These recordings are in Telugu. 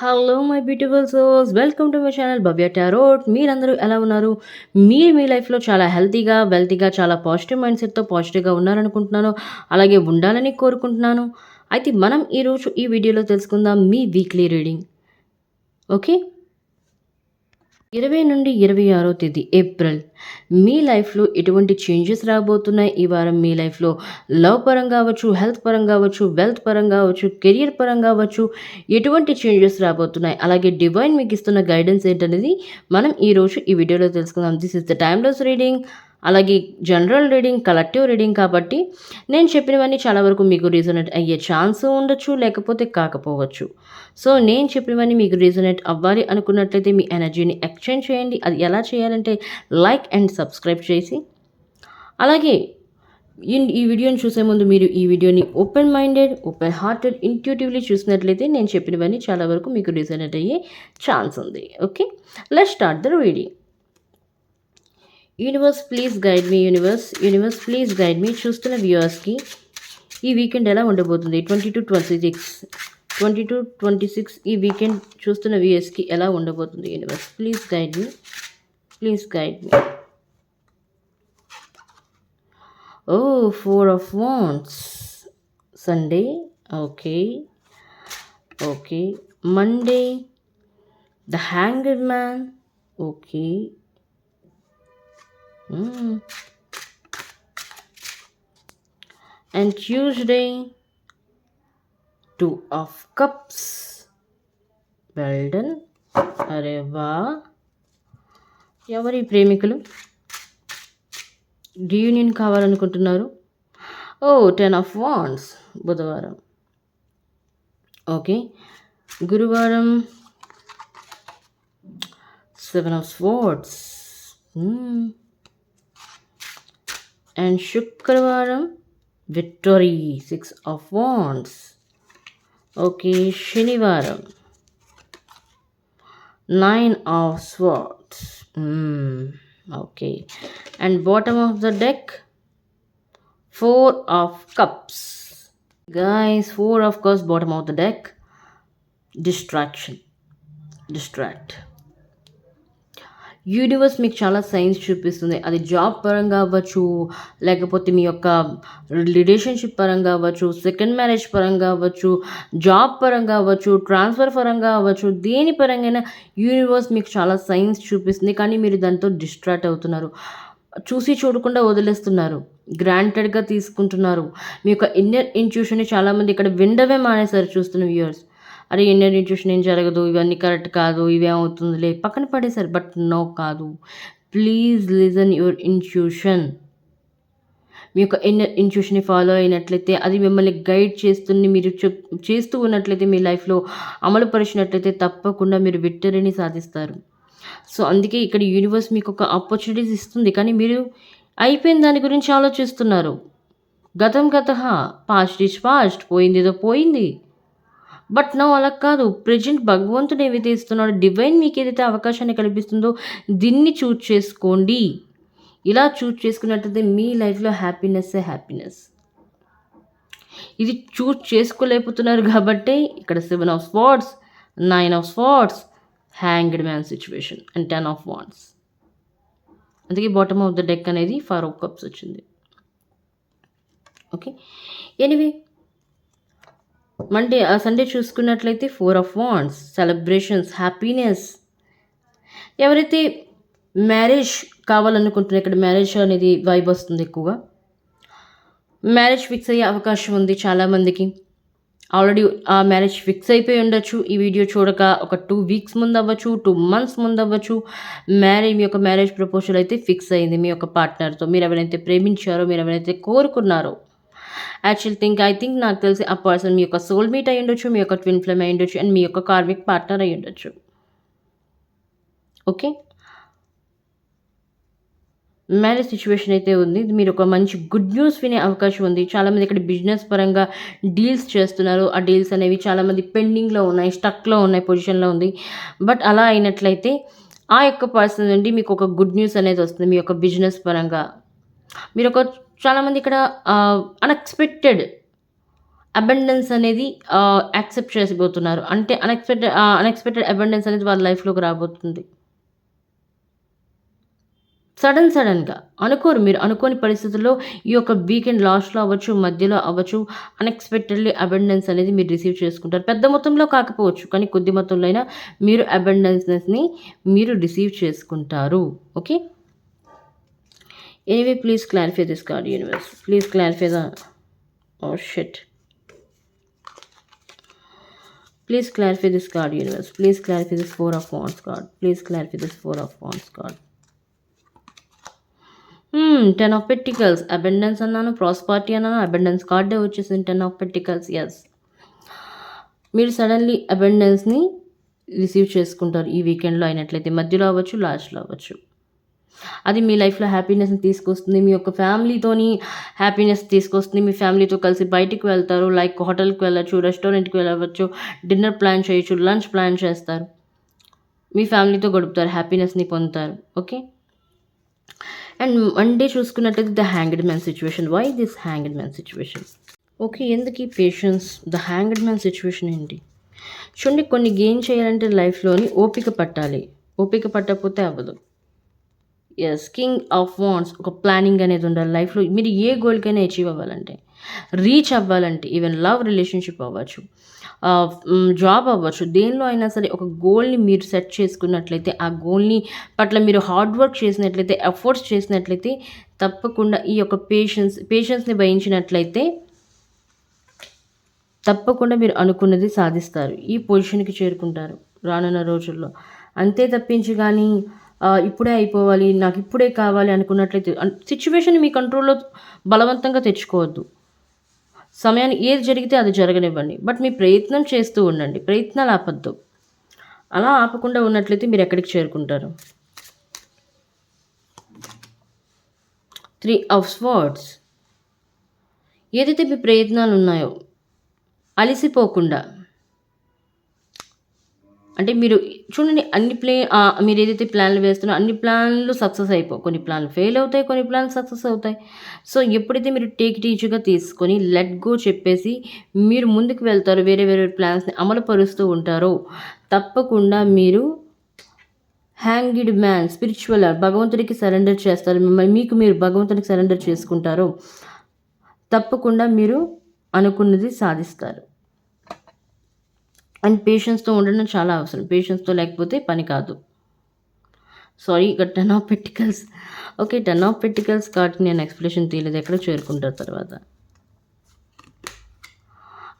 Hello my beautiful సోస్ welcome to my channel Bhavya tarot మీరందరూ ఎలా ఉన్నారు? మీరు మీ లైఫ్లో చాలా హెల్తీగా వెల్తీగా చాలా పాజిటివ్ మైండ్ సెట్తో పాజిటివ్గా ఉన్నారనుకుంటున్నాను. అలాగే ఉండాలని కోరుకుంటున్నాను. అయితే మనం ఈరోజు ఈ వీడియోలో తెలుసుకుందాం మీ వీక్లీ రీడింగ్ ఓకే ఇరవై నుండి ఇరవై ఆరో తేదీ ఏప్రిల్. మీ లైఫ్లో ఎటువంటి చేంజెస్ రాబోతున్నాయి? ఈ వారం మీ లైఫ్లో లవ్ పరంగా అవ్వచ్చు హెల్త్ పరంగా అవ్వచ్చు వెల్త్ పరంగా అవ్వచ్చు కెరియర్ పరంగా అవ్వచ్చు ఎటువంటి చేంజెస్ రాబోతున్నాయి? అలాగే డివైన్ మీకు ఇస్తున్న గైడెన్స్ ఏంటనేది మనం ఈరోజు ఈ వీడియోలో తెలుసుకుందాం. This is the timeless reading అలాగే జనరల్ రీడింగ్ కలెక్టివ్ రీడింగ్ కాబట్టి నేను చెప్పినవన్నీ చాలా వరకు మీకు రీజనేట్ అయ్యే ఛాన్స్ ఉండొచ్చు లేకపోతే కాకపోవచ్చు. సో నేను చెప్పినవన్నీ మీకు రీజనేట్ అవ్వాలి అనుకున్నట్లయితే మీ ఎనర్జీని ఎక్స్చేంజ్ చేయండి. అది ఎలా చేయాలంటే లైక్ అండ్ సబ్స్క్రైబ్ చేసి. అలాగే ఈ- ఈ వీడియోని చూసే ముందు మీరు ఈ వీడియోని open minded open hearted intuitively చూసినట్లయితే నేను చెప్పినవన్నీ చాలా వరకు మీకు రీజనెట్ అయ్యే ఛాన్స్ ఉంది. Okay let start the reading universe please guide me universe universe please guide me చూస్తున్న వ్యూవర్స్కి ఈ వీకెండ్ ఎలా ఉండబోతుంది? Twenty two twenty six twenty two twenty six ఈ వీకెండ్ చూస్తున్న వ్యూయర్స్కి ఎలా ఉండబోతుంది universe please guide me please guide me oh four of wands Sunday okay okay Monday the hanger man okay Mm. And Tuesday, two of cups. Well done. అరే వా. ఎవరి ప్రేమికులు? రీయూనియన్ కావాలనుకుంటున్నారు. ఓ టెన్ ఆఫ్ వాన్స్ బుధవారం. ఓకే గురువారం seven of and Shukravaram victory, six of wands. Okay, Shinivaram, nine of swords. Mm, okay, and bottom of the deck, four of cups. Guys, four of cups, bottom of the deck, distraction, distract. Universe మీకు చాలా సైన్స్ చూపిస్తుంది. అది జాబ్ పరంగా అవ్వచ్చు లేకపోతే మీ యొక్క రిలేషన్షిప్ పరంగా అవ్వచ్చు సెకండ్ మ్యారేజ్ పరంగా అవ్వచ్చు జాబ్ పరంగా అవ్వచ్చు ట్రాన్స్ఫర్ పరంగా అవ్వచ్చు దేని పరంగా యూనివర్స్ మీకు చాలా సైన్స్ చూపిస్తుంది. కానీ మీరు దాంతో డిస్ట్రాక్ట్ అవుతున్నారు. చూసి చూడకుండా వదిలేస్తున్నారు. గ్రాంటెడ్గా తీసుకుంటున్నారు. మీ యొక్క ఇన్నర్ ఇంట్యూషన్ని చాలామంది ఇక్కడ విండవే మానేశారు చూస్తున్న వ్యూయర్స్ అరే ఇండియన్ ఇంట్యూషన్ ఏం జరగదు ఇవన్నీ కరెక్ట్ కాదు ఇవేమవుతుందిలే పక్కన పడేశారు బట్ నో కాదు. ప్లీజ్ లిజన్ యువర్ ఇన్స్ట్యూషన్ మీ యొక్క ఇన్నర్ ఇన్స్టిట్యూషన్ని ఫాలో అయినట్లయితే అది మిమ్మల్ని గైడ్ చేస్తుంది మీరు చెప్ చేస్తూ ఉన్నట్లయితే మీ లైఫ్లో అమలు పరిచినట్లయితే తప్పకుండా మీరు విక్టరీని సాధిస్తారు. సో అందుకే ఇక్కడ యూనివర్స్ మీకు ఒక ఆపర్చునిటీస్ ఇస్తుంది. కానీ మీరు అయిపోయిన దాని గురించి ఆలోచిస్తున్నారు. గతం గత పాస్ట్ ఇస్ పాస్ట్ పోయింది ఏదో పోయింది. బట్ నా అలా కాదు. ప్రజెంట్ భగవంతుడు ఏవైతే ఇస్తున్నాడో డివైన్ మీకు ఏదైతే అవకాశాన్ని కల్పిస్తుందో దీన్ని చూజ్ చేసుకోండి. ఇలా చూజ్ చేసుకున్నట్లయితే మీ లైఫ్లో హ్యాపీనెస్ హ్యాపీనెస్. ఇది చూజ్ చేసుకోలేకపోతున్నారు కాబట్టి ఇక్కడ seven of swords nine of swords hanged man situation and ten of wands. అందుకే బాటమ్ ఆఫ్ ద డెక్ అనేది ఫార్ ఓ కప్స్ వచ్చింది. ఓకే? ఎనివే మండే ఆ సండే చూసుకున్నట్లయితే four of wands celebrations happiness. ఎవరైతే మ్యారేజ్ కావాలనుకుంటున్నారు ఇక్కడ మ్యారేజ్ అనేది వైబ్ వస్తుంది ఎక్కువగా. మ్యారేజ్ ఫిక్స్ అయ్యే అవకాశం ఉంది చాలామందికి. ఆల్రెడీ ఆ మ్యారేజ్ ఫిక్స్ అయిపోయి ఉండొచ్చు. ఈ వీడియో చూడక ఒక టూ వీక్స్ ముందు అవ్వచ్చు టూ మంత్స్ ముందు అవ్వచ్చు మ్యారేజ్ మీ యొక్క మ్యారేజ్ ప్రపోజల్ అయితే ఫిక్స్ అయింది మీ యొక్క పార్ట్నర్తో. మీరు ఎవరైతే ప్రేమించారో మీరు ఎవరైతే కోరుకున్నారో యాక్చువల్ థింక్ ఐ థింక్ నాకు తెలిసి ఆ పర్సన్ మీ యొక్క సోల్మేట్ అయి ఉండొచ్చు మీ యొక్క ట్విన్ ఫ్లేమ్ అయి ఉండొచ్చు అండ్ మీ యొక్క కార్మిక్ పార్ట్నర్ అయి ఉండొచ్చు. ఓకే మ్యారేజ్ సిచ్యువేషన్ అయితే ఉంది. మీరు ఒక మంచి గుడ్ న్యూస్ వినే అవకాశం ఉంది. చాలామంది ఇక్కడ బిజినెస్ పరంగా డీల్స్ చేస్తున్నారు. ఆ డీల్స్ అనేవి చాలామంది పెండింగ్లో ఉన్నాయి స్టక్లో ఉన్నాయి పొజిషన్లో ఉంది. బట్ అలా అయినట్లయితే ఆ యొక్క పర్సన్ నుండి మీకు ఒక గుడ్ న్యూస్ అనేది వస్తుంది మీ యొక్క బిజినెస్ పరంగా. మీరు ఒక చాలామంది ఇక్కడ అన్ఎక్స్పెక్టెడ్ అబెండెన్స్ అనేది యాక్సెప్ట్ చేసిపోతున్నారు. అంటే అన్‌ఎక్స్‌పెక్టెడ్ అన్‌ఎక్స్‌పెక్టెడ్ అబెండెన్స్ అనేది వాళ్ళ లైఫ్‌లోకి రాబోతుంది. సడన్ సడన్‌గా అనుకోరు మీరు అనుకోని పరిస్థితుల్లో ఈ యొక్క వీకెండ్ లాస్ట్‌లో అవ్వచ్చు, మధ్యలో అవ్వచ్చు అన్‌ఎక్స్‌పెక్టెడ్‌లీ అబెండెన్స్ అనేది మీరు రిసీవ్ చేసుకుంటారు. పెద్ద మొత్తంలో కాకపోవచ్చు. కానీ కొద్ది మొత్తంలో అయినా మీరు అబెండెన్స్ని మీరు రిసీవ్ చేసుకుంటారు. Okay. Anyway please clarify this card universe. Please clarify the oh shit. Please clarify this card, universe. Please clarify this Four of Wands card. Please clarify this Four of Wands card. Ten of pentacles abundance అన్నాను, ప్రాస్పార్టీ అన్నాను, అబెండెన్స్ కార్డే వచ్చేసింది 10 ఆఫ్ పెట్టికల్స్ ఎస్ మీరు సడన్‌లీ అబెండెన్స్ని రిసీవ్ చేసుకుంటారు ఈ వీకెండ్‌లో అయినట్లయితే. మధ్యలో అవ్వచ్చు, లాస్ట్‌లో అవ్వచ్చు. అది మీ లైఫ్‌లో హ్యాపీనెస్‌ని తీసుకొస్తుంది. మీ యొక్క ఫ్యామిలీతోని హ్యాపీనెస్ తీసుకొస్తుంది. మీ ఫ్యామిలీతో కలిసి బయటికి వెళ్తారు. లైక్ హోటల్‌కి వెళ్ళచ్చు రెస్టారెంట్‌కి వెళ్ళవచ్చు, డిన్నర్ ప్లాన్ చేయొచ్చు, లంచ్ ప్లాన్ చేస్తారు. మీ ఫ్యామిలీతో గడుపుతారు. హ్యాపీనెస్‌ని పొందుతారు. ఓకే. అండ్ మండే చూసుకున్నట్లయితే the hanged man situation why this hanged man situation okay. ఎందుకీ patience? The hanged man situation ఏంటి? చూడండి కొన్ని గెయిన్ చేయాలంటే లైఫ్‌లోని ఓపిక పట్టాలి. ఓపిక పట్టకపోతే అవ్వదు. ఎస్ కింగ్ ఆఫ్ వాన్స్ ఒక ప్లానింగ్ అనేది ఉండాలి లైఫ్‌లో. మీరు ఏ గోల్‌కైనా అచీవ్ అవ్వాలంటే, రీచ్ అవ్వాలంటే ఈవెన్ లవ్ రిలేషన్‌షిప్ అవ్వచ్చు, జాబ్ అవ్వచ్చు. దేనిలో అయినా సరే ఒక గోల్‌ని మీరు సెట్ చేసుకున్నట్లయితే, ఆ గోల్‌ని పట్ల మీరు హార్డ్ వర్క్ చేసినట్లయితే, ఎఫర్ట్స్ చేసినట్లయితే తప్పకుండా ఈ యొక్క పేషెన్స్ పేషెన్స్‌ని భయించినట్లయితే తప్పకుండా మీరు అనుకున్నది సాధిస్తారు. ఈ పొజిషన్‌కి చేరుకుంటారు రానున్న రోజుల్లో. అంతే తప్పించి కానీ ఇప్పుడే అయిపోవాలి, నాకు ఇప్పుడే కావాలి అనుకున్నట్లయితే సిచ్యువేషన్ మీ కంట్రోల్‌లో బలవంతంగా తెచ్చుకోవద్దు. సమయాన్ని ఏది జరిగితే అది జరగనివ్వండి. బట్ మీ ప్రయత్నం చేస్తూ ఉండండి. ప్రయత్నాలు ఆపొద్దు. అలా ఆపకుండా ఉన్నట్లయితే మీరు ఎక్కడికి చేరుకుంటారు. త్రీ ఆఫ్ స్వర్డ్స్ ఏదైతే మీ ప్రయత్నాలు ఉన్నాయో అలిసిపోకుండా అంటే మీరు చూడండి అన్ని ప్లే మీరు ఏదైతే ప్లాన్‌లు వేస్తున్నారో అన్ని ప్లాన్‌లు సక్సెస్ అయిపోవు. కొన్ని ప్లాన్‌లు ఫెయిల్ అవుతాయి. కొన్ని ప్లాన్‌లు సక్సెస్ అవుతాయి. సో ఎప్పుడైతే మీరు టేక్ టీచ్గా తీసుకొని లెట్ గో చెప్పేసి మీరు ముందుకు వెళ్తారో వేరే వేరే ప్లాన్స్‌ని అమలు పరుస్తూ ఉంటారో తప్పకుండా మీరు హ్యాంగిడ్ మ్యాన్ స్పిరిచువల్ భగవంతుడికి సరెండర్ చేస్తారు. మిమ్మల్ని మీకు మీరు భగవంతుడికి సరెండర్ చేసుకుంటారో తప్పకుండా మీరు అనుకున్నది సాధిస్తారు. అండ్ పేషెన్స్‌తో ఉండడం చాలా అవసరం. పేషెన్స్‌తో లేకపోతే పని కాదు. సారీ ఇక ten of pentacles okay. 10 of pentacles కాబట్టి నేను ఎక్స్ప్రెషన్ తీయలేదు. ఎక్కడ చేరుకుంటారు తర్వాత.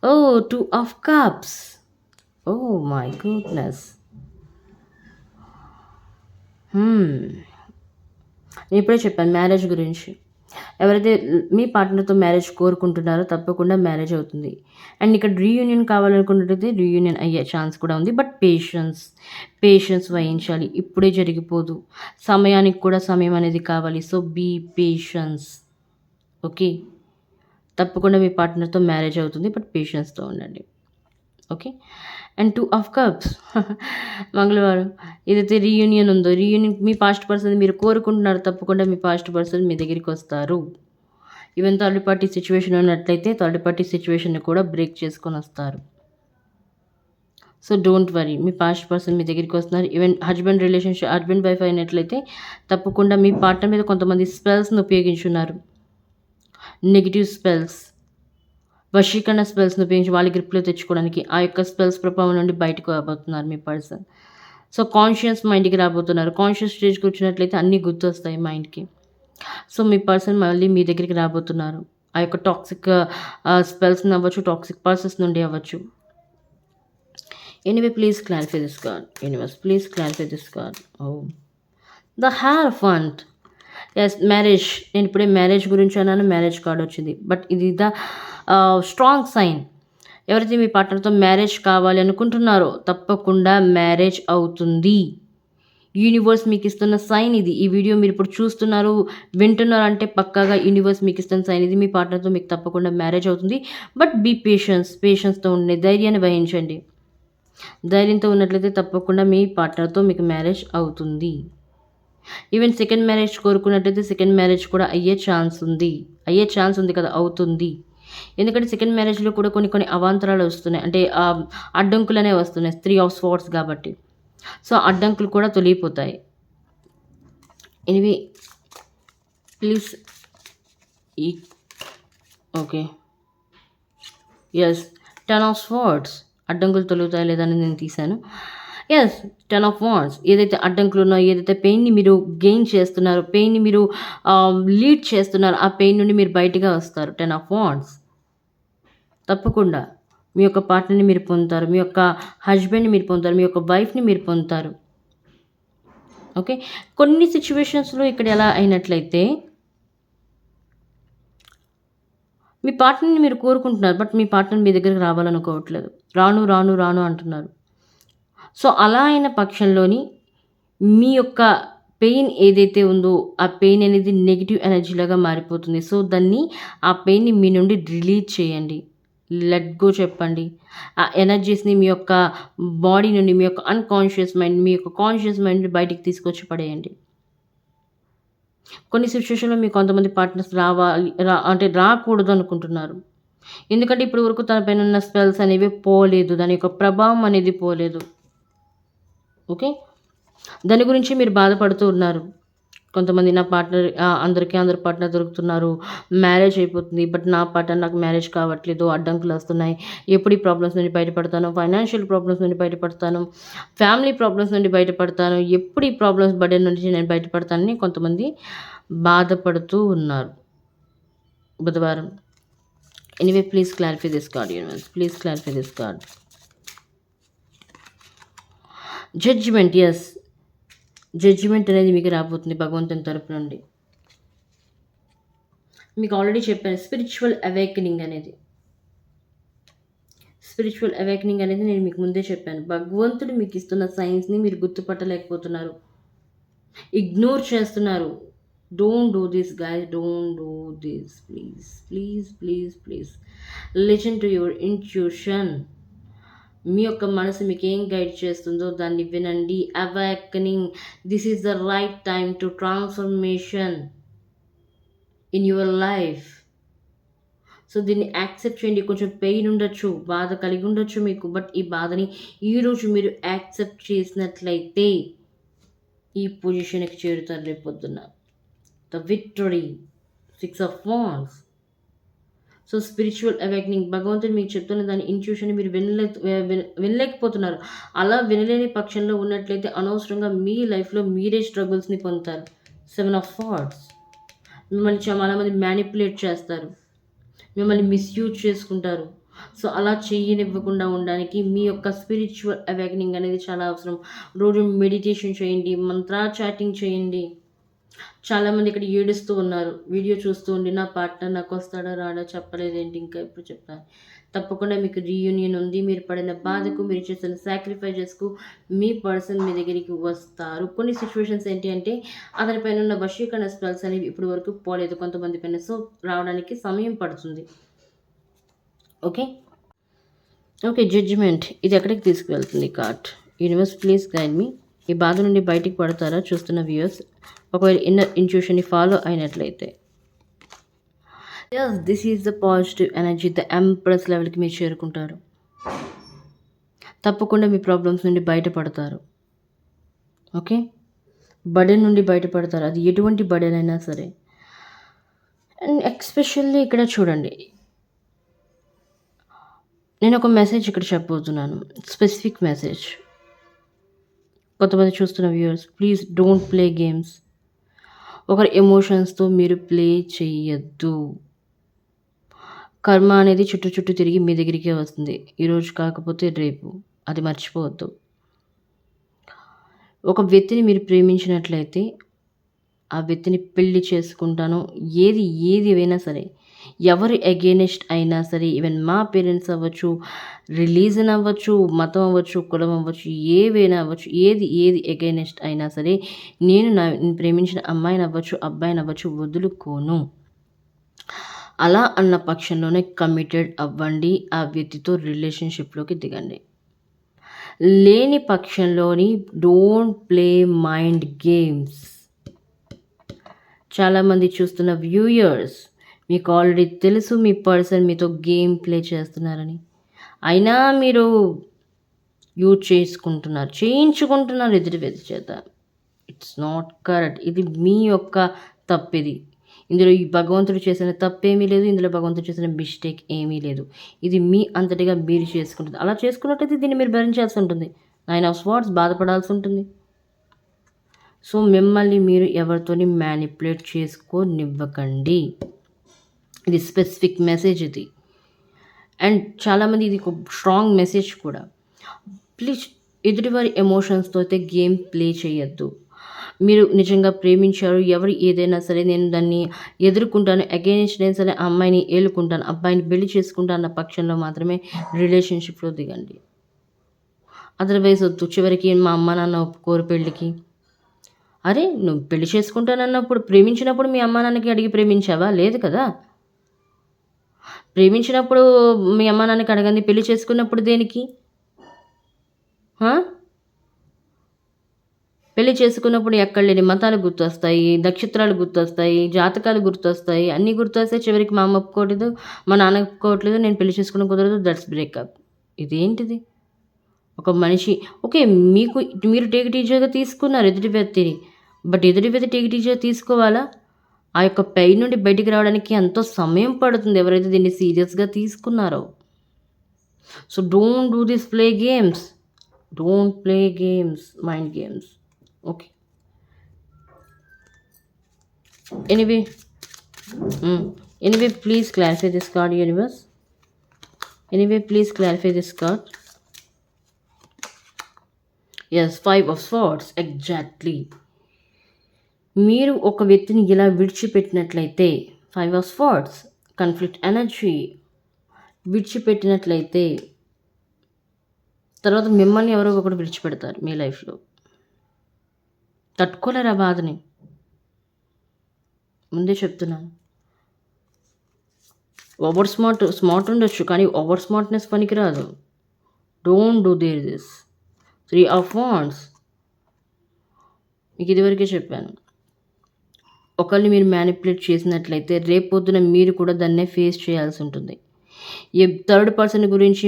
ఓ two of cups. Oh my goodness. నేను ఇప్పుడే చెప్పాను మ్యారేజ్ గురించి. ఎవరైతే మీ పార్ట్నర్‌తో మ్యారేజ్ కోరుకుంటున్నారో తప్పకుండా మ్యారేజ్ అవుతుంది. అండ్ ఇక్కడ రీయూనియన్ కావాలనుకున్నట్టయితే రీయూనియన్ అయ్యే ఛాన్స్ కూడా ఉంది. బట్ పేషెన్స్, పేషెన్స్ వహించాలి. ఇప్పుడే జరిగిపోదు. సమయానికి కూడా సమయం అనేది కావాలి. So be patience. ఓకే. తప్పకుండా మీ పార్ట్నర్‌తో మ్యారేజ్ అవుతుంది. బట్ పేషెన్స్‌తో ఉండండి. Okay. And two of cups మంగళవారం ఏదైతే రీయూనియన్ ఉందో రీయూనియన్ మీ పాస్ట్ పర్సన్ మీరు కోరుకుంటున్నారు తప్పకుండా మీ పాస్ట్ పర్సన్ మీ దగ్గరికి వస్తారు. ఈవెన్ థర్డ్ పార్టీ సిచ్యువేషన్ ఉన్నట్లయితే థర్డ్ పార్టీ సిచ్యువేషన్ కూడా బ్రేక్ చేసుకొని వస్తారు సో డోంట్ వరీ మీ పాస్ట్ పర్సన్ మీ దగ్గరికి వస్తున్నారు. Even husband relationship husband wife అయినట్లయితే తప్పకుండా మీ పార్ట్నర్ మీద కొంతమంది స్పెల్స్‌ని ఉపయోగించున్నారు. Negative spells. వశీకరణ స్పెల్స్‌ని ఉపయోగించి వాళ్ళ గ్రిప్‌లో తెచ్చుకోవడానికి ఆ యొక్క స్పెల్స్ ప్రభావం నుండి బయటకు రాబోతున్నారు మీ పర్సన్. సో కాన్షియస్ మైండ్‌కి రాబోతున్నారు. కాన్షియస్ స్టేజ్‌కి వచ్చినట్లయితే అన్నీ గుర్తొస్తాయి మైండ్‌కి. సో మీ పర్సన్ మళ్ళీ మీ దగ్గరికి రాబోతున్నారు. ఆ యొక్క టాక్సిక్ స్పెల్స్‌ని అవ్వచ్చు, టాక్సిక్ పర్సన్స్ నుండి అవ్వచ్చు. Anyway please clarify this card. Universe please clarify this card. Oh the hierophant. Yes marriage. నేను ఇప్పుడే మ్యారేజ్ గురించి అన్నాను. మ్యారేజ్ కార్డ్ వచ్చింది. బట్ ఇది ద స్ట్రాంగ్ సైన్. ఎవరైతే మీ పార్ట్నర్‌తో మ్యారేజ్ కావాలి అనుకుంటున్నారో తప్పకుండా మ్యారేజ్ అవుతుంది. యూనివర్స్ మీకు ఇస్తున్న సైన్ ఇది. ఈ వీడియో మీరు ఇప్పుడు చూస్తున్నారు, వింటున్నారు అంటే పక్కాగా యూనివర్స్ మీకు ఇస్తున్న సైన్ ఇది. మీ పార్ట్నర్‌తో మీకు తప్పకుండా మ్యారేజ్ అవుతుంది. But be patience. పేషెన్స్‌తో ఉండే ధైర్యాన్ని వహించండి. ధైర్యంతో ఉన్నట్లయితే తప్పకుండా మీ పార్ట్నర్‌తో మీకు మ్యారేజ్ అవుతుంది. ఈవెన్ సెకండ్ మ్యారేజ్ కోరుకున్నట్టయితే సెకండ్ మ్యారేజ్ కూడా అయ్యే ఛాన్స్ ఉంది. అయ్యే ఛాన్స్ ఉంది కదా! అవుతుంది. ఎందుకంటే సెకండ్ మ్యారేజ్లో కూడా కొన్ని కొన్ని అవాంతరాలు వస్తున్నాయి అంటే అడ్డంకులనే వస్తున్నాయి త్రీ ఆఫ్ స్వార్డ్స్ కాబట్టి సో అడ్డంకులు కూడా తొలగిపోతాయి ఎనివి ప్లీజ్ ఈ okay yes ten of swords అడ్డంకులు తొలుగుతాయి లేదని నేను తీశాను ఎస్ టెన్ ఆఫ్ వాన్స్ ఏదైతే అడ్డంకులు ఉన్నాయో ఏదైతే పెయిన్ని మీరు గెయిన్ చేస్తున్నారో పెయిన్ని మీరు um, లీడ్ చేస్తున్నారో ఆ పెయిన్ నుండి మీరు బయటగా వస్తారు. టెన్ ఆఫ్ వాన్స్ తప్పకుండా. మీ యొక్క పార్ట్నర్ని మీరు పొందుతారు. మీ యొక్క హస్బెండ్ని మీరు పొందుతారు. మీ యొక్క వైఫ్ని మీరు పొందుతారు. ఓకే కొన్ని సిచ్యువేషన్స్లో ఇక్కడ ఎలా అయినట్లయితే మీ పార్ట్నర్ని మీరు కోరుకుంటున్నారు బట్ మీ పార్ట్నర్ మీ దగ్గరికి రావాలనుకోవట్లేదు రాను రాను రాను అంటున్నారు. సో అలా అయిన పక్షంలోని మీ యొక్క పెయిన్ ఏదైతే ఉందో ఆ పెయిన్ అనేది నెగిటివ్ ఎనర్జీలాగా మారిపోతుంది. సో దాన్ని ఆ పెయిన్ని మీ నుండి రిలీజ్ చేయండి. లెట్ గో చెప్పండి. ఆ ఎనర్జీస్ని మీ యొక్క బాడీ నుండి మీ యొక్క అన్కాన్షియస్ మైండ్ మీ యొక్క కాన్షియస్ మైండ్ బయటికి తీసుకొచ్చి పడేయండి. కొన్ని సిచ్యువేషన్లో మీ కొంతమంది పార్ట్నర్స్ రావాలి రా అంటే రాకూడదు అనుకుంటున్నారు. ఎందుకంటే ఇప్పటి వరకు తన పైన ఉన్న స్పెల్స్ అనేవి పోలేదు. దాని యొక్క ప్రభావం అనేది పోలేదు. ఓకే? దాని గురించి మీరు బాధపడుతూ ఉన్నారు. కొంతమంది నా పార్ట్నర్ అందరికీ అందరు పార్ట్నర్ దొరుకుతున్నారు. మ్యారేజ్ అయిపోతుంది. బట్ నా పార్ట్నర్ నాకు మ్యారేజ్ కావట్లేదు. అడ్డంకులు వస్తున్నాయి. ఎప్పుడు ఈ ప్రాబ్లమ్స్ నుండి బయటపడతాను? ఫైనాన్షియల్ ప్రాబ్లమ్స్ నుండి బయటపడతాను. ఫ్యామిలీ ప్రాబ్లమ్స్ నుండి బయటపడతాను. ఎప్పుడు ఈ ప్రాబ్లమ్స్ బర్డెన్ నుంచి నేను బయటపడతానని కొంతమంది బాధపడుతూ ఉన్నారు. బుధవారం. Anyway please clarify this card universe please clarify this card judgement yes judgement అనేది మీకు రాబోతుంది భగవంతుని తరపు నుండి. మీకు ఆల్రెడీ చెప్పాను స్పిరిచువల్ అవేకనింగ్ అనేది. స్పిరిచువల్ అవేకనింగ్ అనేది నేను మీకు ముందే చెప్పాను. భగవంతుడు మీకు ఇస్తున్న సైన్స్ని మీరు గుర్తుపట్టలేకపోతున్నారు. ఇగ్నోర్ చేస్తున్నారు. Don't do this guys don't do this please please please please listen to your intuition మీ యొక్క మనసు మీకు ఏం గైడ్ చేస్తుందో దాన్ని వినండి. Awakening this is the right time to transformation in your life so దీన్ని యాక్సెప్ట్ చేయండి. కొంచెం పెయిన్ ఉండొచ్చు బాధ కలిగి ఉండొచ్చు మీకు. బట్ ఈ బాధని ఈరోజు మీరు యాక్సెప్ట్ చేసినట్లయితే ఈ పొజిషన్కి చేరుతారు రేపొద్దున the victory six of wands so spiritual awakening భగవంతుడు మీకు చెప్తున్న దాని ఇంట్యూషన్ మీరు వినలే వినలేకపోతున్నారు. అలా వినలేని పక్షంలో ఉన్నట్లయితే అనవసరంగా మీ లైఫ్లో మీరే స్ట్రగుల్స్ని పొందుతారు. సెవెన్ ఆఫ్ థాట్స్ మిమ్మల్ని చాలామంది మ్యానిపులేట్ చేస్తారు. మిమ్మల్ని మిస్యూజ్ చేసుకుంటారు. సో అలా చేయనివ్వకుండా ఉండడానికి మీ యొక్క స్పిరిచువల్ అవేకనింగ్ అనేది చాలా అవసరం. రోజు మెడిటేషన్ చేయండి మంత్రా చాటింగ్ చేయండి. చాలామంది ఇక్కడ ఏడుస్తూ ఉన్నారు. వీడియో చూస్తూ ఉండి నా పార్ట్నర్ నాకు వస్తాడా రాడా చెప్పలేదేంటి ఇంకా ఇప్పుడు చెప్తాను తప్పకుండా మీకు రీయూనియన్ ఉంది. మీరు పడిన బాధకు మీరు చేసిన సాక్రిఫైజెస్కు మీ పర్సన్ మీ దగ్గరికి వస్తారు. కొన్ని సిచ్యువేషన్స్ ఏంటి అంటే అతని పైన ఉన్న వశీకరణ స్పెల్స్ అనేవి ఇప్పటి వరకు పోలేదు. కొంతమంది పైన సో రావడానికి సమయం పడుతుంది. ఓకే? ఓకే జడ్జిమెంట్ ఇది ఎక్కడికి తీసుకువెళ్తుంది? Card universe please guide me ఈ బాధ నుండి బయటికి పడతారా చూస్తున్న వ్యూయర్స్ ఒకవేళ ఇన్నర్ ఇంట్యూషన్ని ఫాలో అయినట్లయితే. Yes this is the positive energy the empress లెవెల్కి మీరు చేరుకుంటారు. తప్పకుండా మీ ప్రాబ్లమ్స్ నుండి బయటపడతారు. ఓకే బడెన్ నుండి బయటపడతారు. అది ఎటువంటి బడెన్ అయినా సరే. అండ్ ఎక్స్పెషల్లీ ఇక్కడ చూడండి. నేను ఒక మెసేజ్ ఇక్కడ చెప్పబోతున్నాను. స్పెసిఫిక్ మెసేజ్ కొంతమంది చూస్తున్న viewers please don't play games ఒకరి ఎమోషన్స్తో మీరు ప్లే చేయొద్దు. కర్మ అనేది చుట్టూ చుట్టూ తిరిగి మీ దగ్గరికే వస్తుంది. ఈరోజు కాకపోతే రేపు. అది మర్చిపోవద్దు. ఒక వ్యక్తిని మీరు ప్రేమించినట్లయితే ఆ వ్యక్తిని పెళ్ళి చేసుకుంటాను ఏది ఏది అయినా సరే ఎవరు అగేనిస్ట్ అయినా సరే ఈవెన్ మా పేరెంట్స్ అవ్వచ్చు రిలీజన్ అవ్వచ్చు మతం అవ్వచ్చు కులం అవ్వచ్చు ఏవైనా అవ్వచ్చు ఏది ఏది అగేనిస్ట్ అయినా సరే నేను నా నేను ప్రేమించిన అమ్మాయిని అవ్వచ్చు అబ్బాయిని అవ్వచ్చు వదులుకోను. అలా అన్న పక్షంలోనే కమిటెడ్ అవ్వండి ఆ వ్యక్తితో రిలేషన్షిప్లోకి దిగండి. లేని పక్షంలోని డోంట్ ప్లే మైండ్ గేమ్స్ చాలామంది చూస్తున్న వ్యూయర్స్ మీకు ఆల్రెడీ తెలుసు మీ పర్సన్ మీతో గేమ్ ప్లే చేస్తున్నారని. అయినా మీరు యూజ్ చేసుకుంటున్నారు చేయించుకుంటున్నారు ఎదుటి వ్యక్తి చేత. ఇట్స్ నాట్ కరెక్ట్ ఇది మీ యొక్క తప్పిది. ఇందులో ఈ భగవంతుడు చేసిన తప్పేమీ లేదు ఇందులో భగవంతుడు చేసిన మిస్టేక్ ఏమీ లేదు. ఇది మీ అంతటిగా మీరు చేసుకుంటుంది. అలా చేసుకున్నట్టయితే దీన్ని మీరు భరించాల్సి ఉంటుంది. నైన్ ఆఫ్ స్వాట్స్ బాధపడాల్సి ఉంటుంది. సో మిమ్మల్ని మీరు ఎవరితోని మ్యానిపులేట్ చేసుకోనివ్వకండి. ఇది స్పెసిఫిక్ మెసేజ్ ఇది. అండ్ చాలామంది ఇది ఒక స్ట్రాంగ్ మెసేజ్ కూడా. ప్లీజ్ ఎదుటివారి ఎమోషన్స్తో అయితే గేమ్ ప్లే చేయొద్దు. మీరు నిజంగా ప్రేమించారు ఎవరు ఏదైనా సరే నేను దాన్ని ఎదుర్కొంటాను అగైనెస్ట్ నేను సరే అమ్మాయిని ఏలుకుంటాను అబ్బాయిని పెళ్ళి చేసుకుంటాను అన్న పక్షంలో మాత్రమే రిలేషన్షిప్లో దిగండి. అదర్వైజ్ వద్దు చివరికి మా అమ్మ నాన్న ఒప్పుకోరు పెళ్ళికి అరే నువ్వు పెళ్ళి చేసుకుంటానన్నప్పుడు ప్రేమించినప్పుడు మీ అమ్మ నాన్నకి అడిగి ప్రేమించావా? లేదు కదా? ప్రేమించినప్పుడు మీ అమ్మ నాన్నకి అడగండి పెళ్ళి చేసుకున్నప్పుడు దేనికి? పెళ్ళి చేసుకున్నప్పుడు ఎక్కడ లేని మతాలు గుర్తొస్తాయి నక్షత్రాలు గుర్తొస్తాయి జాతకాలు గుర్తొస్తాయి అన్నీ గుర్తొస్తాయి చివరికి మా అమ్మ ఒప్పుకోవట్లేదు మా నాన్న ఒప్పుకోవట్లేదు నేను పెళ్ళి చేసుకున్న కుదరదు దట్స్ బ్రేకప్ ఇదేంటిది? ఒక మనిషి ఓకే మీకు మీరు టేక్ టీచర్గా తీసుకున్నారు ఎదుటి వ్యక్తిని బట్ ఎదుటి వ్యక్తి టేక్ టీచర్ తీసుకోవాలా? ఆ యొక్క పెయిన్ నుండి బయటికి రావడానికి ఎంతో సమయం పడుతుంది ఎవరైతే దీన్ని సీరియస్గా తీసుకున్నారో. So don't do this play games don't play games mind games okay anyway anyway please clarify this card universe anyway please clarify this card yes five of swords exactly మీరు ఒక వ్యక్తిని ఇలా విడిచిపెట్టినట్లయితే five of swords conflict energy విడిచిపెట్టినట్లయితే తర్వాత మిమ్మల్ని ఎవరో ఒకటి విడిచిపెడతారు మీ లైఫ్లో తట్టుకోలేరు ఆ బాధని. ముందే చెప్తున్నాను. ఓవర్ స్మార్ట్ స్మార్ట్ ఉండొచ్చు కానీ ఓవర్ స్మార్ట్నెస్ పనికిరాదు. Don't do there this three of wands మీకు ఇదివరకే చెప్పాను. ఒకరిని మీరు మ్యానిపులేట్ చేసినట్లయితే రేపొద్దున మీరు కూడా దాన్నే ఫేస్ చేయాల్సి ఉంటుంది. ఏ థర్డ్ పర్సన్ గురించి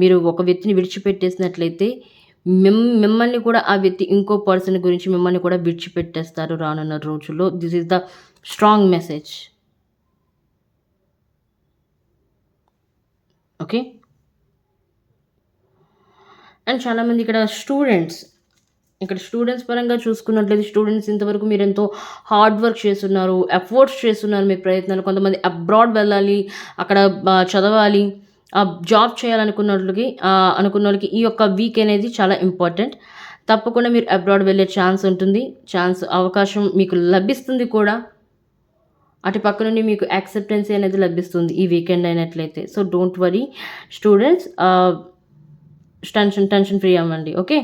మీరు ఒక వ్యక్తిని విడిచిపెట్టేసినట్లయితే మిమ్ మిమ్మల్ని కూడా ఆ వ్యక్తి ఇంకో పర్సన్ గురించి మిమ్మల్ని కూడా విడిచిపెట్టేస్తారు రానున్న రోజుల్లో. This is the strong message okay and చాలామంది ఇక్కడ స్టూడెంట్స్ ఇక్కడ స్టూడెంట్స్ పరంగా చూసుకున్నట్లయితే స్టూడెంట్స్ ఇంతవరకు మీరు ఎంతో హార్డ్ వర్క్ చేస్తున్నారు ఎఫర్ట్స్ చేస్తున్నారు మీ ప్రయత్నాలు. కొంతమంది అబ్రాడ్ వెళ్ళాలి అక్కడ చదవాలి జాబ్ చేయాలనుకున్నట్లకి అనుకున్న వాళ్ళకి ఈ యొక్క వీక్ అనేది చాలా ఇంపార్టెంట్ తప్పకుండా మీరు అబ్రాడ్ వెళ్ళే ఛాన్స్ ఉంటుంది. ఛాన్స్ అవకాశం మీకు లభిస్తుంది కూడా. అటు పక్క నుండి మీకు యాక్సెప్టెన్సీ అనేది లభిస్తుంది ఈ వీకెండ్ అయినట్లయితే. So don't worry students tension tension free అవ్వండి ఓకే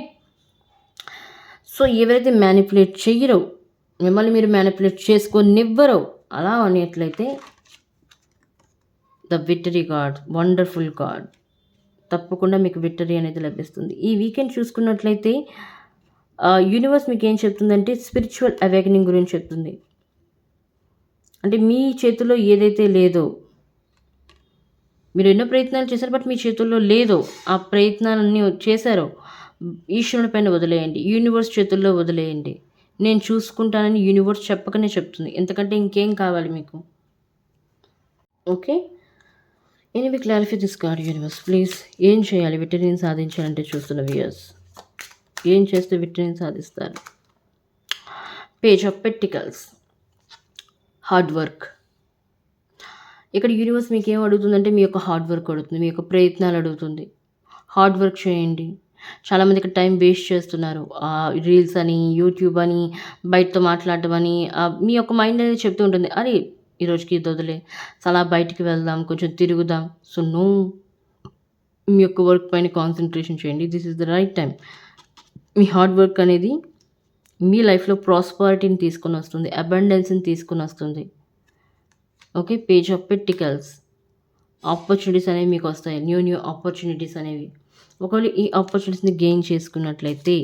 సో ఎవరైతే మ్యానిపులేట్ చెయ్యరో మిమ్మల్ని మీరు మ్యానిపులేట్ చేసుకొనివ్వరో అలా అనేట్లయితే the victory card wonderful God తప్పకుండా మీకు విక్టరీ అనేది లభిస్తుంది. ఈ వీకెండ్ చూసుకున్నట్లయితే యూనివర్స్ మీకు ఏం చెప్తుందంటే స్పిరిచువల్ అవేకనింగ్ గురించి చెప్తుంది. అంటే మీ చేతిలో ఏదైతే లేదో మీరు ఎన్నో ప్రయత్నాలు చేశారు బట్ మీ చేతుల్లో లేదో ఆ ప్రయత్నాలన్నీ చేశారో ఈశ్వరుని పైన వదిలేయండి యూనివర్స్ చేతుల్లో వదిలేయండి. నేను చూసుకుంటానని యూనివర్స్ చెప్పకనే చెప్తుంది. ఎందుకంటే ఇంకేం కావాలి మీకు? Okay anyway clarify this card universe please ఏం చేయాలి? విటరీని సాధించాలంటే చూస్తున్న వ్యూయర్స్ ఏం చేస్తే విటరీని సాధిస్తారు? Page of pentacles hard work ఇక్కడ యూనివర్స్ మీకు ఏం అడుగుతుందంటే మీ యొక్క హార్డ్ వర్క్ అడుగుతుంది. మీ యొక్క ప్రయత్నాలు అడుగుతుంది. హార్డ్ వర్క్ చేయండి. చాలామంది ఇక్కడ టైం వేస్ట్ చేస్తున్నారు. రీల్స్ అని యూట్యూబ్ అని బయటతో మాట్లాడటం అని మీ యొక్క మైండ్ అనేది చెప్తూ ఉంటుంది. అరే ఈరోజుకి ఇది వదిలే. అలా బయటికి వెళ్దాం కొంచెం తిరుగుదాం. So no. మీ యొక్క వర్క్ పైన కాన్సన్ట్రేషన్ చేయండి. This is the right time. Me hard work అనేది మీ లైఫ్లో ప్రాస్పారిటీని తీసుకొని వస్తుంది. అబండెన్స్ని తీసుకొని వస్తుంది. Okay? Page of pentacles opportunities అనేవి మీకు వస్తాయి. న్యూ న్యూ ఆపర్చునిటీస్ అనేవి. ఒకవేళ ఈ ఆపర్చునిటీస్ని గెయిన్ చేసుకున్నట్లయితే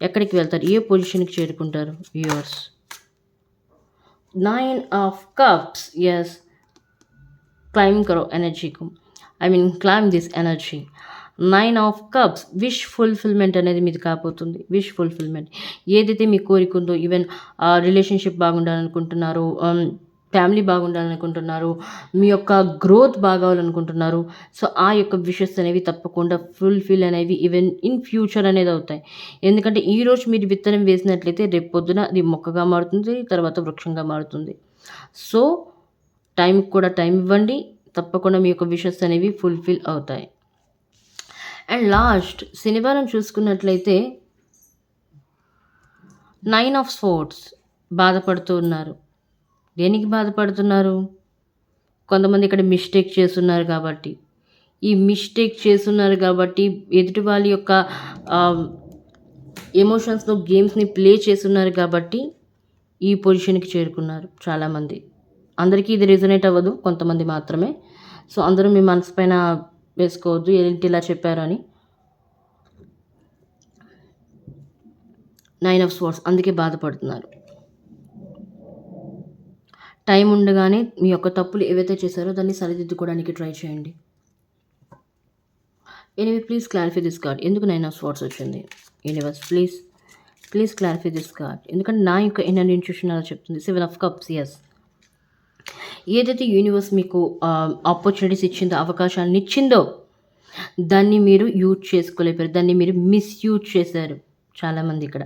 ఎక్కడికి వెళ్తారు? ఏ పొజిషన్కి చేరుకుంటారు? Viewers nine of cups is claim కరో ఎనర్జీకు I mean claim this energy nine of cups wish fulfilment అనేది మీది కాకపోతుంది విష్ ఫుల్ఫిల్మెంట్ ఏదైతే మీ కోరిక ఉందో ఈవెన్ రిలేషన్షిప్ బాగుండాలనుకుంటున్నారో um, ఫ్యామిలీ బాగుండాలనుకుంటున్నారు మీ యొక్క గ్రోత్ బాగావాలనుకుంటున్నారు సో ఆ యొక్క విషెస్ అనేవి తప్పకుండా ఫుల్ఫిల్ అనేవి ఈవెన్ ఇన్ ఫ్యూచర్ అనేది అవుతాయి. ఎందుకంటే ఈరోజు మీరు విత్తనం వేసినట్లయితే రేపు పొద్దున అది మొక్కగా మారుతుంది తర్వాత వృక్షంగా మారుతుంది. సో టైంకి కూడా టైం ఇవ్వండి తప్పకుండా మీ యొక్క విషెస్ అనేవి ఫుల్ఫిల్ అవుతాయి. అండ్ లాస్ట్ శనివారం చూసుకున్నట్లయితే నైన్ ఆఫ్ స్పోర్ట్స్ బాధపడుతూ ఉన్నారు. దేనికి బాధపడుతున్నారు? కొంతమంది ఇక్కడ మిస్టేక్ చేస్తున్నారు కాబట్టి. ఈ మిస్టేక్ చేస్తున్నారు కాబట్టి ఎదుటి వాళ్ళ యొక్క ఎమోషన్స్తో గేమ్స్ని ప్లే చేస్తున్నారు కాబట్టి ఈ పొజిషన్కి చేరుకున్నారు చాలామంది. అందరికీ ఇది రిజనేట్ అవ్వదు కొంతమంది మాత్రమే. సో అందరూ మీ మనసు పైన వేసుకోవద్దు ఏంటి ఇలా చెప్పారు అని. నైన్ ఆఫ్ స్పోర్ట్స్ అందుకే బాధపడుతున్నారు. టైం ఉండగానే మీ యొక్క తప్పులు ఏవైతే చేశారో దాన్ని సరిదిద్దుకోవడానికి ట్రై చేయండి. ఎనివి ప్లీజ్ క్లారిఫై దిస్ కార్డ్ ఎందుకు నైన్ ఆఫ్ స్పోర్ట్స్ వచ్చింది? Universe please please clarify this card ఎందుకంటే నా యొక్క ఇన్నర్ ఇన్స్టిట్యూషన్ అలా చెప్తుంది. సెవెన్ ఆఫ్ కప్స్ ఎస్ ఏదైతే యూనివర్స్ మీకు ఆపర్చునిటీస్ ఇచ్చిందో అవకాశాలను ఇచ్చిందో దాన్ని మీరు యూజ్ చేసుకోలేపారు దాన్ని మీరు మిస్యూజ్ చేశారు. చాలామంది ఇక్కడ.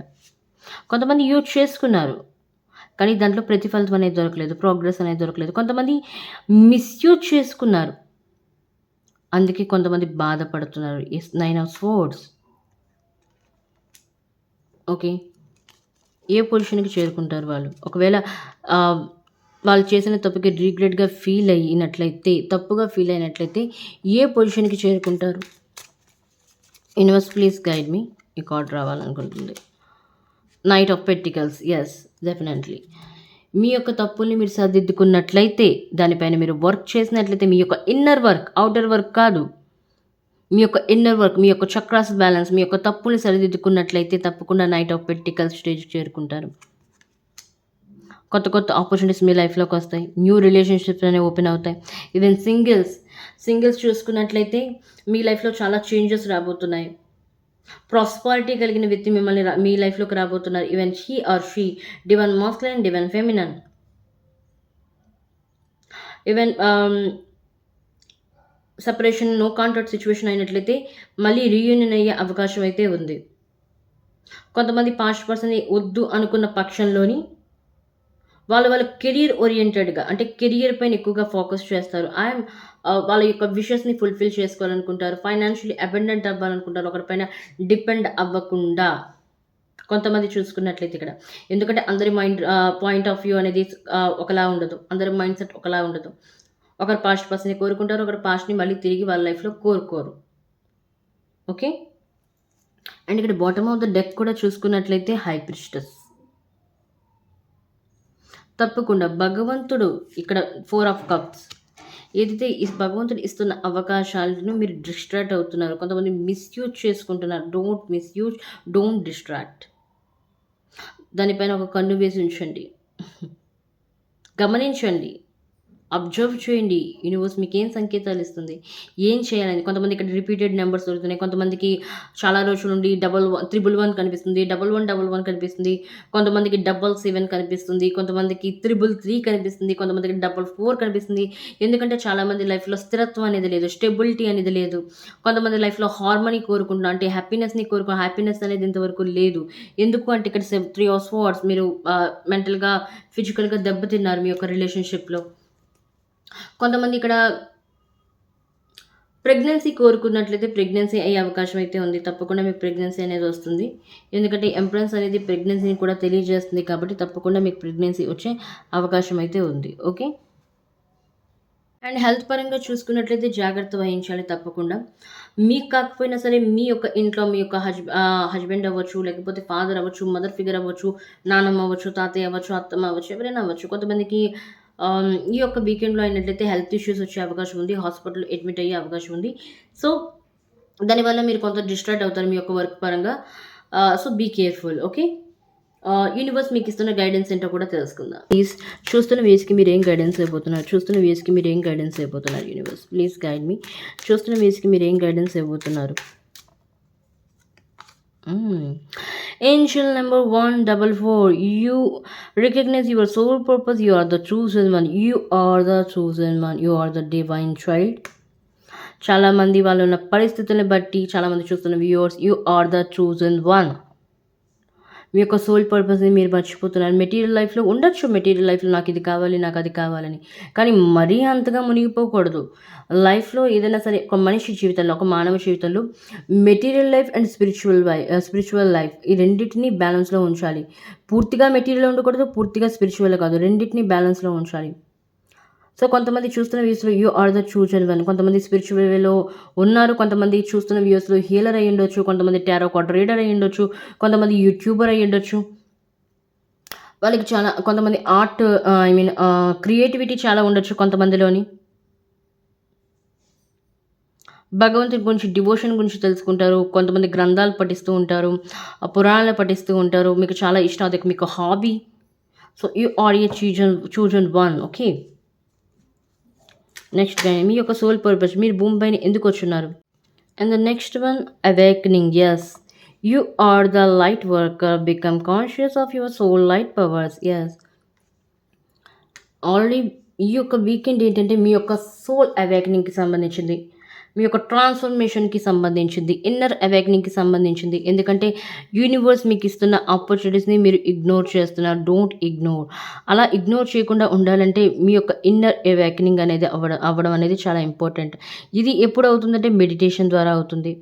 కొంతమంది యూజ్ చేసుకున్నారు. కానీ దాంట్లో ప్రతిఫలితం అనేది దొరకలేదు ప్రోగ్రెస్ అనేది దొరకలేదు. కొంతమంది మిస్యూజ్ చేసుకున్నారు. అందుకే కొంతమంది బాధపడుతున్నారు. Is nine of swords okay ఏ పొజిషన్కి చేరుకుంటారు వాళ్ళు? ఒకవేళ వాళ్ళు చేసిన తప్పుకి రీగ్రెట్గా ఫీల్ అయినట్లయితే తప్పుగా ఫీల్ అయినట్లయితే ఏ పొజిషన్కి చేరుకుంటారు? యూనివర్స్ ప్లీజ్ గైడ్ మీ ఈ card రావాలనుకుంటుంది. Knight of pentacles is definitely మీ యొక్క తప్పుల్ని మీరు సర్దిద్దుకున్నట్లయితే దానిపైన మీరు వర్క్ చేసినట్లయితే మీ యొక్క ఇన్నర్ వర్క్ అవుటర్ వర్క్ కాదు. మీ యొక్క ఇన్నర్ వర్క్ మీ యొక్క చక్రాస్ బ్యాలెన్స్ మీ యొక్క తప్పుని సరిదిద్దుకున్నట్లయితే తప్పకుండా నైట్ ఆఫ్ పెట్టికల్ స్టేజ్ చేరుకుంటారు. కొత్త కొత్త ఆపర్చునిటీస్ మీ లైఫ్లోకి వస్తాయి. న్యూ రిలేషన్షిప్స్ అనేవి ఓపెన్ అవుతాయి. ఈవెన్ సింగిల్స్ సింగిల్స్ చూసుకున్నట్లయితే మీ లైఫ్లో చాలా చేంజెస్ రాబోతున్నాయి. ప్రాస్పారిటీ కలిగిన వ్యక్తి మిమ్మల్ని మీ లైఫ్లోకి రాబోతున్నారు. Even she or she divine masculine divine feminine even separation no contact situation అయినట్లయితే మళ్ళీ రీయూనియన్ అయ్యే అవకాశం అయితే ఉంది. కొంతమంది పాస్ట్ పర్సన్ వద్దు అనుకున్న పక్షంలోని వాళ్ళు వాళ్ళ కెరియర్ ఓరియంటెడ్గా అంటే కెరియర్ పైన ఎక్కువగా ఫోకస్ చేస్తారు. ఐఎమ్ వాళ్ళ యొక్క విషెస్ని ఫుల్ఫిల్ చేసుకోవాలనుకుంటారు. ఫైనాన్షియలీ అబెండెంట్ అవ్వాలనుకుంటారు. ఒకరిపైన డిపెండ్ అవ్వకుండా కొంతమంది చూసుకున్నట్లయితే ఇక్కడ. ఎందుకంటే అందరి మైండ్ పాయింట్ ఆఫ్ వ్యూ అనేది ఒకలా ఉండదు. అందరి మైండ్ సెట్ ఒకలా ఉండదు. ఒకరు పాస్ట్ పర్సన్ని కోరుకుంటారు. ఒకరు పాస్ట్ని మళ్ళీ తిరిగి వాళ్ళ లైఫ్లో కోరుకోరు. ఓకే? అండ్ ఇక్కడ బాటమ్ ఆఫ్ ద డెక్ కూడా చూసుకున్నట్లయితే హై ప్రిస్టస్. తప్పకుండా భగవంతుడు ఇక్కడ ఫోర్ ఆఫ్ కప్స్. ఏదైతే ఈ భగవంతుడు ఇస్తున్న అవకాశాలను మీరు డిస్ట్రాక్ట్ అవుతున్నారు కొంతమంది మిస్యూజ్ చేసుకుంటున్నారు. డోంట్ మిస్యూజ్ డోంట్ డిస్ట్రాక్ట్ దానిపైన ఒక కన్ను వేసి ఉంచండి. గమనించండి. అబ్జర్వ్ చేయండి. యూనివర్స్ మీకు ఏం సంకేతాలు ఇస్తుంది? ఏం చేయాలని? కొంతమంది ఇక్కడ రిపీటెడ్ నెంబర్స్ దొరుకుతున్నాయి. కొంతమందికి చాలా రోజుల నుండి డబల్ వన్ త్రిబుల్ వన్ కనిపిస్తుంది. డబల్ వన్ డబల్ వన్ కనిపిస్తుంది. కొంతమందికి డబల్ సెవెన్ కనిపిస్తుంది. కొంతమందికి త్రిబుల్ త్రీ కనిపిస్తుంది. కొంతమందికి డబల్ ఫోర్ కనిపిస్తుంది. ఎందుకంటే చాలామంది లైఫ్లో స్థిరత్వం అనేది లేదు స్టెబిలిటీ అనేది లేదు. కొంతమంది లైఫ్లో హార్మోనీ కోరుకుంటున్నా అంటే హ్యాపీనెస్ని కోరుకు హ్యాపీనెస్ అనేది ఇంతవరకు లేదు. ఎందుకు అంటే ఇక్కడ త్రీ ఆర్స్ ఫోర్ అవర్స్ మీరు మెంటల్గా ఫిజికల్గా దెబ్బతిన్నారు మీ యొక్క రిలేషన్షిప్లో కొంతమంది ఇక్కడ ప్రెగ్నెన్సీ కోరుకున్నట్లయితే ప్రెగ్నెన్సీ అయ్యే అవకాశం అయితే ఉంది. తప్పకుండా మీకు ప్రెగ్నెన్సీ అనేది వస్తుంది. ఎందుకంటే ఎంప్రెన్స్ అనేది ప్రెగ్నెన్సీని కూడా తెలియజేస్తుంది కాబట్టి తప్పకుండా మీకు ప్రెగ్నెన్సీ వచ్చే అవకాశం అయితే ఉంది. ఓకే అండ్ హెల్త్ పరంగా చూసుకున్నట్లయితే జాగ్రత్త వహించాలి తప్పకుండా. మీకు కాకపోయినా సరే మీ యొక్క ఇంట్లో మీ యొక్క హజ్ హస్బెండ్ అవ్వచ్చు లేకపోతే ఫాదర్ అవ్వచ్చు మదర్ ఫిగర్ అవ్వచ్చు నానమ్మ అవ్వచ్చు తాతయ్య అవ్వచ్చు అత్తమ్మ అవ్వచ్చు ఎవరైనా అవ్వచ్చు. కొంతమందికి Um, ఈ యొక్క వీకెండ్లో అయినట్లయితే హెల్త్ ఇష్యూస్ వచ్చే అవకాశం ఉంది హాస్పిటల్ అడ్మిట్ అయ్యే అవకాశం ఉంది. సో దానివల్ల మీరు కొంత డిస్ట్రాక్ట్ అవుతారు మీ యొక్క వర్క్ పరంగా. So be careful okay universe మీకు ఇస్తున్న గైడెన్స్ ఏంటో కూడా తెలుసుకుందాం. ప్లీజ్ చూస్తున్న వేస్కి మీరు ఏం గైడెన్స్ అయిపోతున్నారు చూస్తున్న వేస్కి మీరు ఏం గైడెన్స్ అయిపోతున్నారు యూనివర్స్ ప్లీజ్ గైడ్ మీ చూస్తున్న వేస్కి మీరు ఏం గైడెన్స్ అయిపోతున్నారు Angel number one double four. You recognize your soul purpose. You are the chosen one. You are the chosen one. You are the divine child. చాలామంది వాళ్ళు ఉన్న పరిస్థితులను బట్టి చాలామంది చూస్తున్న viewers you are the chosen one మీ యొక్క సోల్ పర్పస్ని మీరు మర్చిపోతున్నారు. మెటీరియల్ లైఫ్లో ఉండొచ్చు మెటీరియల్ లైఫ్లో నాకు ఇది కావాలి నాకు అది కావాలని. కానీ మరీ అంతగా మునిగిపోకూడదు. లైఫ్లో ఏదైనా సరే ఒక మనిషి జీవితంలో ఒక మానవ జీవితంలో material life and spiritual why spiritual life ఈ రెండింటిని బ్యాలెన్స్లో ఉంచాలి. పూర్తిగా మెటీరియల్ ఉండకూడదు పూర్తిగా స్పిరిచువల్ కాదు. రెండింటిని బ్యాలెన్స్లో ఉంచాలి. సో కొంతమంది చూస్తున్న వ్యూస్లో you are the chosen one కొంతమంది స్పిరిచువల్ వేలో ఉన్నారు కొంతమంది చూస్తున్న వ్యూస్లో హీలర్ అయ్యి ఉండొచ్చు కొంతమంది టారో కార్డ్ రీడర్ అయ్యి ఉండొచ్చు కొంతమంది యూట్యూబర్ అయ్యి ఉండొచ్చు. వాళ్ళకి చాలా కొంతమంది ఆర్ట్ ఐ మీన్ క్రియేటివిటీ చాలా ఉండొచ్చు కొంతమందిలోని. భగవంతుడి గురించి డివోషన్ గురించి తెలుసుకుంటారు కొంతమంది గ్రంథాలు పఠిస్తూ ఉంటారు పురాణాలు పఠిస్తూ ఉంటారు. మీకు చాలా ఇష్టం అది మీకు hobby so you are a chosen chosen one okay next మీ యొక్క సోల్ పర్పస్ మీరు భూమి పైన ఎందుకు వచ్చున్నారు? And the next one awakening is you are the light worker become conscious of your soul light powers is already ఈ యొక్క వీకెండ్ ఏంటంటే మీ యొక్క సోల్ అవేకనింగ్కి సంబంధించింది. మీ యొక్క ట్రాన్స్ఫర్మేషన్కి సంబంధించింది ఇన్నర్ అవేకనింగ్కి సంబంధించింది. ఎందుకంటే యూనివర్స్ మీకు ఇస్తున్న ఆపర్చునిటీస్ని మీరు ఇగ్నోర్ చేస్తున్నారు. డోంట్ ఇగ్నోర్ అలా ఇగ్నోర్ చేయకుండా ఉండాలంటే మీ యొక్క ఇన్నర్ అవేక్నింగ్ అనేది అవ్వడం అవ్వడం అనేది చాలా ఇంపార్టెంట్ ఇది ఎప్పుడు అవుతుందంటే మెడిటేషన్ ద్వారా అవుతుంది.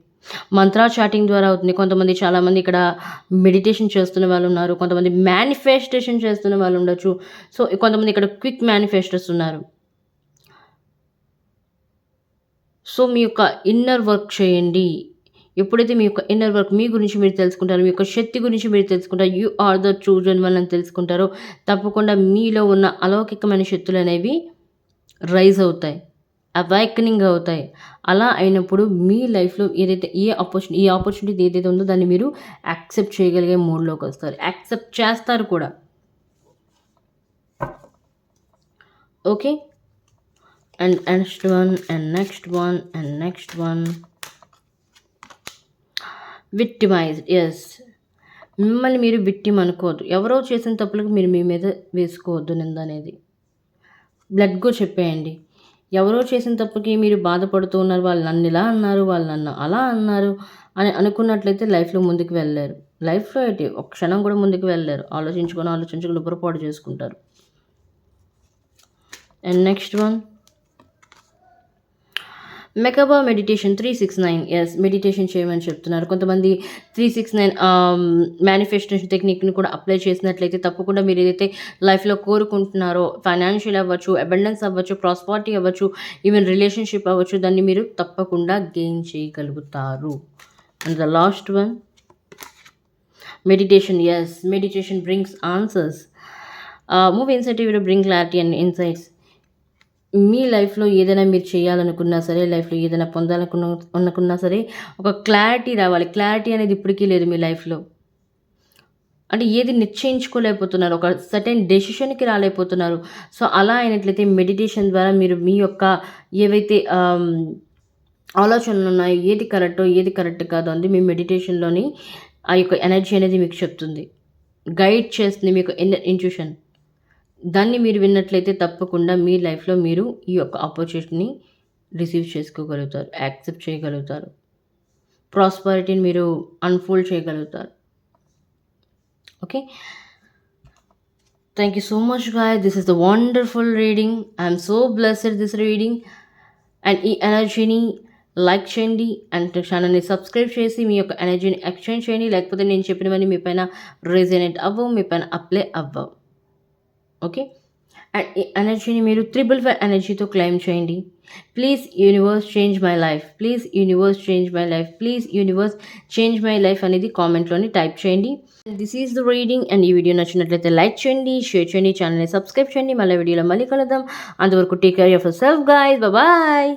మంత్రా చాటింగ్ ద్వారా అవుతుంది. కొంతమంది చాలామంది ఇక్కడ మెడిటేషన్ చేస్తున్న వాళ్ళు ఉన్నారు. కొంతమంది మేనిఫెస్టేషన్ చేస్తున్న వాళ్ళు ఉండొచ్చు. సో కొంతమంది ఇక్కడ క్విక్ మేనిఫెస్టర్స్ ఉన్నారు. సో మీ యొక్క ఇన్నర్ వర్క్ చేయండి. ఎప్పుడైతే మీ యొక్క ఇన్నర్ వర్క్ మీ గురించి మీరు తెలుసుకుంటారో మీ యొక్క శక్తి గురించి మీరు తెలుసుకుంటారు you are the chosen one అని తెలుసుకుంటారో తప్పకుండా మీలో ఉన్న అలౌకికమైన శక్తులు అనేవి రైజ్ అవుతాయి అవైకనింగ్ అవుతాయి. అలా అయినప్పుడు మీ లైఫ్లో ఏదైతే ఏ ఆపర్చునిటీ ఈ ఆపర్చునిటీ ఏదైతే ఉందో దాన్ని మీరు యాక్సెప్ట్ చేయగలిగే మూడ్లోకి వస్తారు. యాక్సెప్ట్ చేస్తారు కూడా. Okay and next one and next one and next one victimized is మిమ్మల్ని మీరు విక్టిమ్ అనుకోవద్దు. ఎవరో చేసిన తప్పులకు మీరు మీ మీద వేసుకోవద్దు నింద అనేది. బ్లడ్గా చెప్పేయండి. ఎవరో చేసిన తప్పుకి మీరు బాధపడుతూ ఉన్నారు వాళ్ళు నన్ను ఇలా అన్నారు వాళ్ళు నన్ను అలా అన్నారు అని అనుకున్నట్లయితే లైఫ్లో ముందుకు వెళ్ళలేరు. లైఫ్లో అయితే ఒక క్షణం కూడా ముందుకు వెళ్ళలేరు. ఆలోచించుకొని ఆలోచించుకొని ఉపరపాటు చేసుకుంటారు. And next one merkaba meditation three six nine. Is meditation చేయమని చెప్తున్నారు. కొంతమంది three six nine um, manifestation టెక్నిక్ని కూడా అప్లై చేసినట్లయితే తప్పకుండా మీరు ఏదైతే లైఫ్లో కోరుకుంటున్నారో ఫైనాన్షియల్ అవ్వచ్చు అబెండెన్స్ అవ్వచ్చు ప్రాస్పారిటీ అవ్వచ్చు ఈవెన్ రిలేషన్షిప్ అవ్వచ్చు దాన్ని మీరు తప్పకుండా గెయిన్ చేయగలుగుతారు. And the last one meditation is meditation brings answers move insight video bring clarity and insights మీ లైఫ్లో ఏదైనా మీరు చేయాలనుకున్నా సరే లైఫ్లో ఏదైనా పొందాలనుకున్న అనుకున్నా సరే ఒక క్లారిటీ రావాలి. క్లారిటీ అనేది ఇప్పటికీ లేదు మీ లైఫ్లో. అంటే ఏది నిశ్చయించుకోలేకపోతున్నారు. ఒక సర్టెన్ డెసిషన్కి రాలేకపోతున్నారు. సో అలా అయినట్లయితే మెడిటేషన్ ద్వారా మీరు మీ యొక్క ఏవైతే ఆలోచనలు ఉన్నాయో ఏది కరెక్టో ఏది కరెక్ట్ కాదో అంది మీ మెడిటేషన్లోని ఆ యొక్క ఎనర్జీ అనేది మీకు చెప్తుంది. గైడ్ చేస్తుంది మీకు ఇంట్యూషన్ దాన్ని మీరు విన్నట్లయితే తప్పకుండా మీ లైఫ్లో మీరు ఈ యొక్క ఆపర్చునిటీని రిసీవ్ చేసుకోగలుగుతారు యాక్సెప్ట్ చేయగలుగుతారు. ప్రాస్పరిటీని మీరు అన్ఫోల్డ్ చేయగలుగుతారు. Okay thank you so much guy this is the wonderful reading I'm so blessed this reading and ఈ ఎనర్జీని లైక్ చేయండి. అండ్ ఛానల్ని సబ్స్క్రైబ్ చేసి మీ యొక్క ఎనర్జీని ఎక్స్చేంజ్ చేయండి. లేకపోతే నేను చెప్పినవన్నీ మీ పైన రెజనేట్ అవ్వవు మీ పైన అప్లై అవ్వవు. ఓకే? అండ్ ఈ ఎనర్జీని మీరు త్రిబుల్ ఫైవ్ ఎనర్జీతో క్లెయిమ్ చేయండి. Please universe change my life please universe change my life please universe change my life అనేది కామెంట్లోని టైప్ చేయండి. This is the reading and ఈ వీడియో నచ్చినట్లయితే లైక్ చేయండి షేర్ చేయండి ఛానల్ని సబ్స్క్రైబ్ చేయండి. మళ్ళీ వీడియోలో మళ్ళీ కలుద్దాం. అంతవరకు take care of self guy bye